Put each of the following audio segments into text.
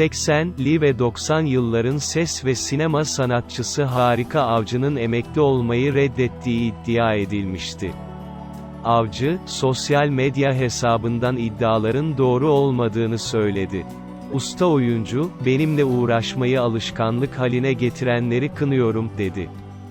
80'li ve 90 yılların ses ve sinema sanatçısı Harika Avcı'nın emekli olmayı reddettiği iddia edilmişti. Avcı, sosyal medya hesabından iddiaların doğru olmadığını söyledi. Usta oyuncu, benimle uğraşmayı alışkanlık haline getirenleri kınıyorum, dedi.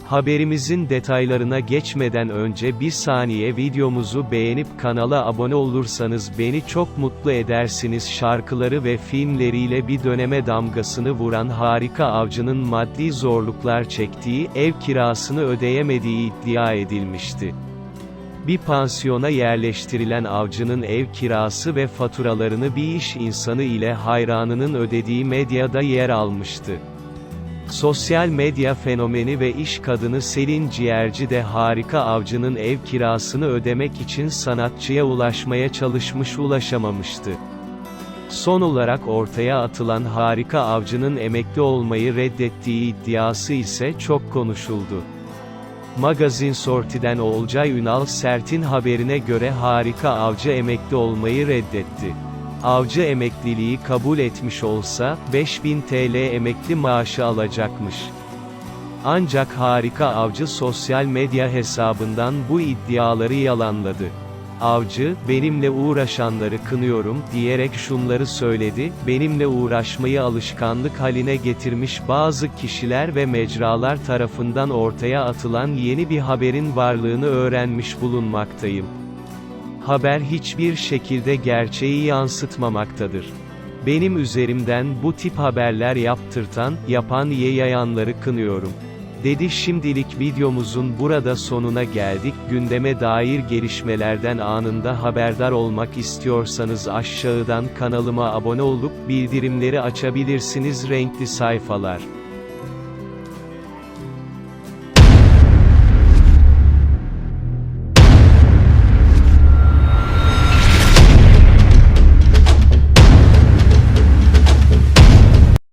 Haberimizin detaylarına geçmeden önce bir saniye videomuzu beğenip kanala abone olursanız beni çok mutlu edersiniz. Şarkıları ve filmleriyle bir döneme damgasını vuran Harika Avcı'nın maddi zorluklar çektiği, ev kirasını ödeyemediği iddia edilmişti. Bir pansiyona yerleştirilen avcının ev kirası ve faturalarını bir iş insanı ile hayranının ödediği medyada yer almıştı. Sosyal medya fenomeni ve iş kadını Selin Ciğerci de harika avcının ev kirasını ödemek için sanatçıya ulaşmaya çalışmış ulaşamamıştı. Son olarak ortaya atılan harika avcının emekli olmayı reddettiği iddiası ise çok konuşuldu. Magazin Sorti'den Olcay Ünal Sert'in haberine göre harika avcı emekli olmayı reddetti. Avcı emekliliği kabul etmiş olsa, 5000 TL emekli maaşı alacakmış. Ancak harika avcı sosyal medya hesabından bu iddiaları yalanladı. Avcı, benimle uğraşanları kınıyorum, diyerek şunları söyledi, benimle uğraşmayı alışkanlık haline getirmiş bazı kişiler ve mecralar tarafından ortaya atılan yeni bir haberin varlığını öğrenmiş bulunmaktayım. Haber hiçbir şekilde gerçeği yansıtmamaktadır. Benim üzerimden bu tip haberler yaptırtan, yapan ye yayanları kınıyorum. Dedi şimdilik videomuzun burada sonuna geldik. Gündeme dair gelişmelerden anında haberdar olmak istiyorsanız aşağıdan kanalıma abone olup bildirimleri açabilirsiniz renkli sayfalar.